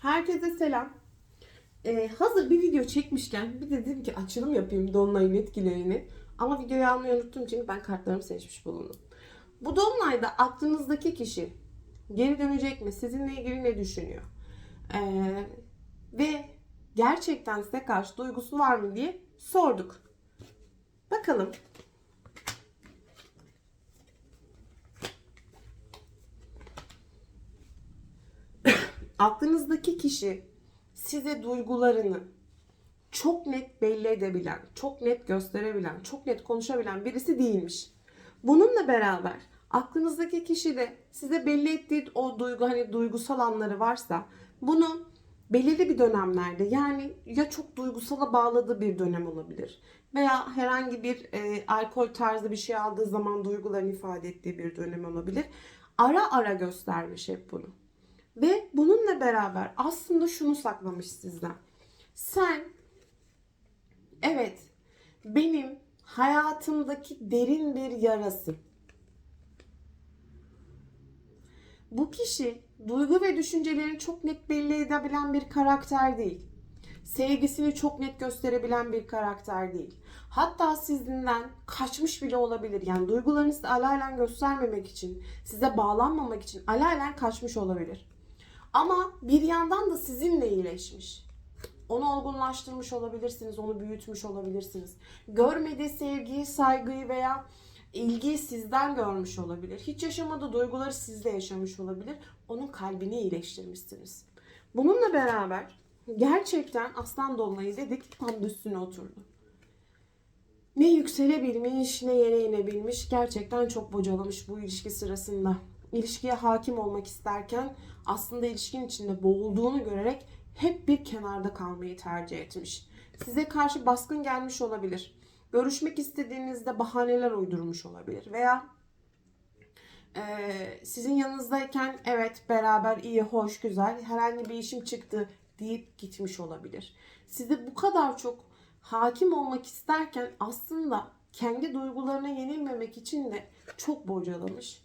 Herkese selam. Ee, hazır bir video çekmişken bir de dedim ki açılım yapayım Dolunay'ın etkilerini. Ama videoyu almayı unuttum çünkü ben kartlarımı seçmiş bulundum. Bu Dolunay'da aklınızdaki kişi geri dönecek mi? Sizinle ilgili ne düşünüyor? Ee, ve gerçekten size karşı duygusu var mı diye sorduk. Bakalım. Aklınızdaki kişi size duygularını çok net belli edebilen, çok net gösterebilen, çok net konuşabilen birisi değilmiş. Bununla beraber aklınızdaki kişi de size belli ettiği o duygu hani duygusal anları varsa bunu belirli bir dönemlerde yani ya çok duygusala bağladığı bir dönem olabilir veya herhangi bir e, alkol tarzı bir şey aldığı zaman duygularını ifade ettiği bir dönem olabilir. Ara ara göstermiş hep bunu. Ve bununla beraber aslında şunu saklamış sizden. Sen evet benim hayatımdaki derin bir yarası. Bu kişi duygu ve düşüncelerini çok net belli edebilen bir karakter değil. Sevgisini çok net gösterebilen bir karakter değil. Hatta sizinden kaçmış bile olabilir. Yani duygularını size alalen göstermemek için, size bağlanmamak için alalen kaçmış olabilir. Ama bir yandan da sizinle iyileşmiş. Onu olgunlaştırmış olabilirsiniz, onu büyütmüş olabilirsiniz. Görmediği sevgiyi, saygıyı veya ilgiyi sizden görmüş olabilir. Hiç yaşamadığı duyguları sizde yaşamış olabilir. Onun kalbini iyileştirmişsiniz. Bununla beraber gerçekten aslan dolunayı dedik tam üstüne oturdu. Ne yükselebilmiş ne yere inebilmiş gerçekten çok bocalamış bu ilişki sırasında. İlişkiye hakim olmak isterken aslında ilişkin içinde boğulduğunu görerek hep bir kenarda kalmayı tercih etmiş. Size karşı baskın gelmiş olabilir. Görüşmek istediğinizde bahaneler uydurmuş olabilir veya e, sizin yanınızdayken evet beraber iyi, hoş, güzel herhangi bir işim çıktı deyip gitmiş olabilir. Size bu kadar çok hakim olmak isterken aslında kendi duygularına yenilmemek için de çok bocalamış.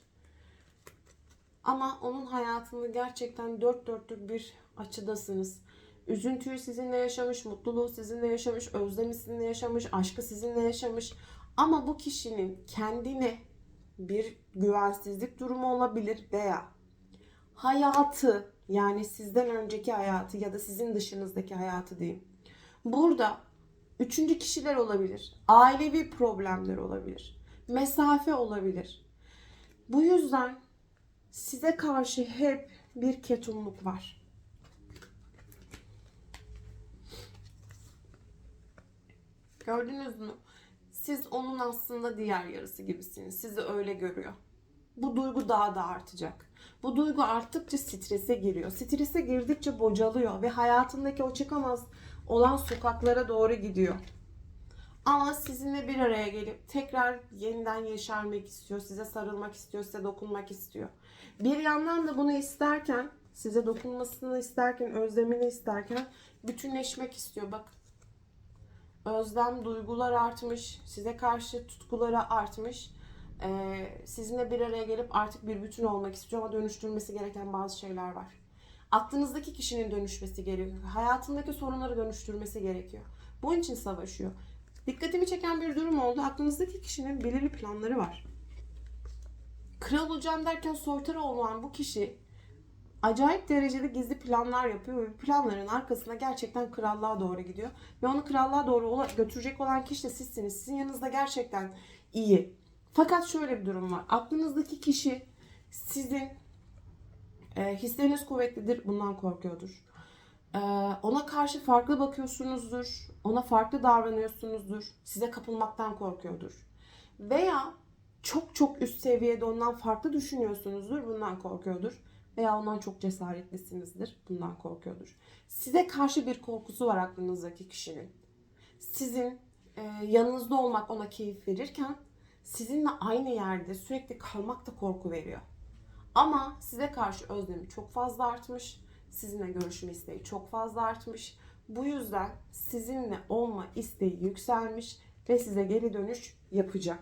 Ama onun hayatında gerçekten dört dörtlük bir açıdasınız. Üzüntüyü sizinle yaşamış, mutluluğu sizinle yaşamış, özlemi sizinle yaşamış, aşkı sizinle yaşamış. Ama bu kişinin kendine bir güvensizlik durumu olabilir veya hayatı yani sizden önceki hayatı ya da sizin dışınızdaki hayatı diyeyim. Burada üçüncü kişiler olabilir. Ailevi problemler olabilir. Mesafe olabilir. Bu yüzden size karşı hep bir ketumluk var. Gördünüz mü? Siz onun aslında diğer yarısı gibisiniz. Sizi öyle görüyor. Bu duygu daha da artacak. Bu duygu arttıkça strese giriyor. Strese girdikçe bocalıyor ve hayatındaki o çıkamaz olan sokaklara doğru gidiyor. Ama sizinle bir araya gelip tekrar yeniden yeşermek istiyor. Size sarılmak istiyor, size dokunmak istiyor. Bir yandan da bunu isterken, size dokunmasını isterken, özlemini isterken bütünleşmek istiyor. Bak özlem, duygular artmış, size karşı tutkuları artmış. Ee, sizinle bir araya gelip artık bir bütün olmak istiyor ama dönüştürmesi gereken bazı şeyler var. Aklınızdaki kişinin dönüşmesi gerekiyor. Hayatındaki sorunları dönüştürmesi gerekiyor. Bunun için savaşıyor. Dikkatimi çeken bir durum oldu. Aklınızdaki kişinin belirli planları var. Kral olacağım derken soytarı olan bu kişi acayip derecede gizli planlar yapıyor ve planların arkasında gerçekten krallığa doğru gidiyor. Ve onu krallığa doğru götürecek olan kişi de sizsiniz. Sizin yanınızda gerçekten iyi. Fakat şöyle bir durum var. Aklınızdaki kişi sizin e, hisleriniz kuvvetlidir. Bundan korkuyordur. E, ona karşı farklı bakıyorsunuzdur. Ona farklı davranıyorsunuzdur. Size kapılmaktan korkuyordur. Veya çok çok üst seviyede ondan farklı düşünüyorsunuzdur. Bundan korkuyordur. Veya ondan çok cesaretlisinizdir. Bundan korkuyordur. Size karşı bir korkusu var aklınızdaki kişinin. Sizin e, yanınızda olmak ona keyif verirken sizinle aynı yerde sürekli kalmak da korku veriyor. Ama size karşı özlemi çok fazla artmış. Sizinle görüşme isteği çok fazla artmış. Bu yüzden sizinle olma isteği yükselmiş ve size geri dönüş yapacak.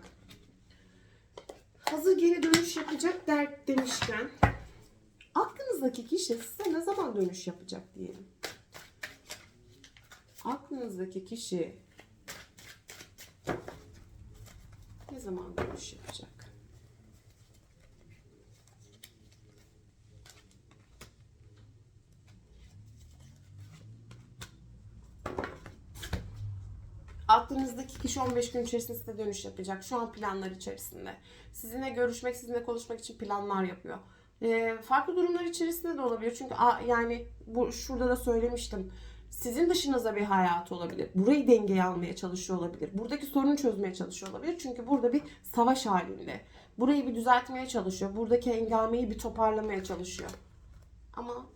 Hazır geri dönüş yapacak dert demişken aklınızdaki kişi size ne zaman dönüş yapacak diyelim. Aklınızdaki kişi ne zaman dönüş yapacak? Aklınızdaki kişi 15 gün içerisinde size dönüş yapacak. Şu an planlar içerisinde. Sizinle görüşmek, sizinle konuşmak için planlar yapıyor. Ee, farklı durumlar içerisinde de olabilir. Çünkü a, yani bu şurada da söylemiştim. Sizin dışınıza bir hayatı olabilir. Burayı dengeye almaya çalışıyor olabilir. Buradaki sorunu çözmeye çalışıyor olabilir. Çünkü burada bir savaş halinde. Burayı bir düzeltmeye çalışıyor. Buradaki engameyi bir toparlamaya çalışıyor. Ama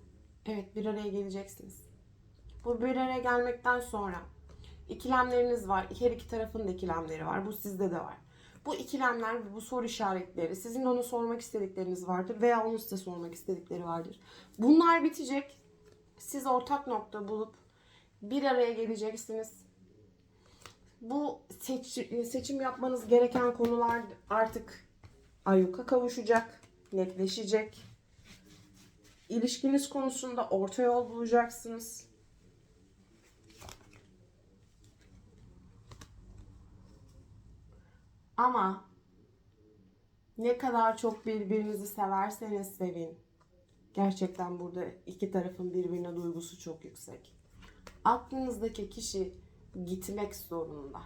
evet bir araya geleceksiniz. Bu bir araya gelmekten sonra ikilemleriniz var. Her iki tarafın da ikilemleri var. Bu sizde de var. Bu ikilemler bu soru işaretleri, sizin ona sormak istedikleriniz vardır veya onun size sormak istedikleri vardır. Bunlar bitecek. Siz ortak nokta bulup bir araya geleceksiniz. Bu seç, seçim yapmanız gereken konular artık ayyuka kavuşacak, netleşecek. İlişkiniz konusunda orta yol bulacaksınız. Ama ne kadar çok birbirinizi severseniz sevin. Gerçekten burada iki tarafın birbirine duygusu çok yüksek. Aklınızdaki kişi gitmek zorunda.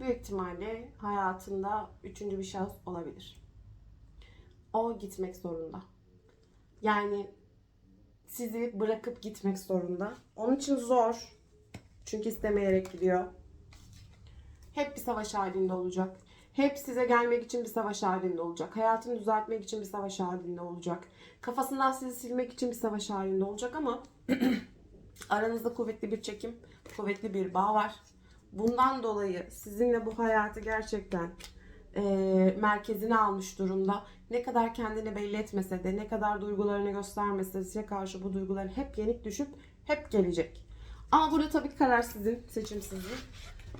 Büyük ihtimalle hayatında üçüncü bir şahıs olabilir. O gitmek zorunda. Yani sizi bırakıp gitmek zorunda. Onun için zor. Çünkü istemeyerek gidiyor. Hep bir savaş halinde olacak. Hep size gelmek için bir savaş halinde olacak. Hayatını düzeltmek için bir savaş halinde olacak. Kafasından sizi silmek için bir savaş halinde olacak ama aranızda kuvvetli bir çekim, kuvvetli bir bağ var. Bundan dolayı sizinle bu hayatı gerçekten e, merkezine almış durumda. Ne kadar kendini belli etmese de, ne kadar duygularını göstermese de size karşı bu duyguların hep yenik düşüp hep gelecek. Ama burada tabii karar sizin, seçim sizin.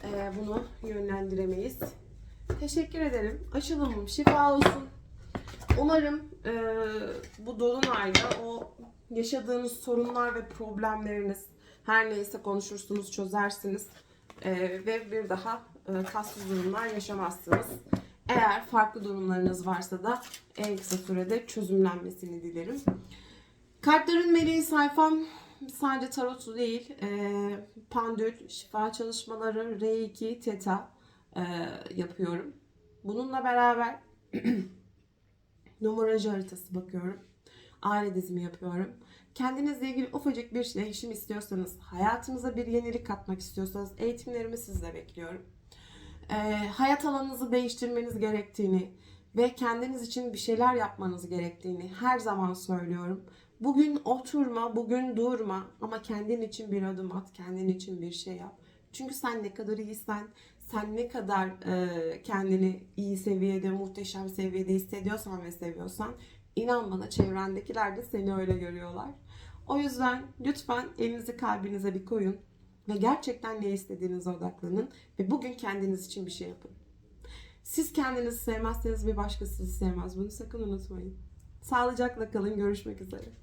E, bunu yönlendiremeyiz. Teşekkür ederim. Açılımım şifa olsun. Umarım e, bu dolunayda o yaşadığınız sorunlar ve problemleriniz her neyse konuşursunuz, çözersiniz E, ve bir daha e, tatsız durumlar yaşamazsınız. Eğer farklı durumlarınız varsa da en kısa sürede çözümlenmesini dilerim. Kartların meleği sayfam sadece tarotu değil, e, pandül, şifa çalışmaları, reiki, teta e, yapıyorum. Bununla beraber numaracı haritası bakıyorum. Aile dizimi yapıyorum. Kendinizle ilgili ufacık bir değişim istiyorsanız, hayatınıza bir yenilik katmak istiyorsanız eğitimlerimi sizle bekliyorum. E, hayat alanınızı değiştirmeniz gerektiğini ve kendiniz için bir şeyler yapmanız gerektiğini her zaman söylüyorum. Bugün oturma, bugün durma ama kendin için bir adım at, kendin için bir şey yap. Çünkü sen ne kadar iyisen, sen ne kadar e, kendini iyi seviyede, muhteşem seviyede hissediyorsan ve seviyorsan inan bana çevrendekiler de seni öyle görüyorlar. O yüzden lütfen elinizi kalbinize bir koyun ve gerçekten ne istediğinize odaklanın ve bugün kendiniz için bir şey yapın. Siz kendinizi sevmezseniz bir başkası sizi sevmez. Bunu sakın unutmayın. Sağlıcakla kalın. Görüşmek üzere.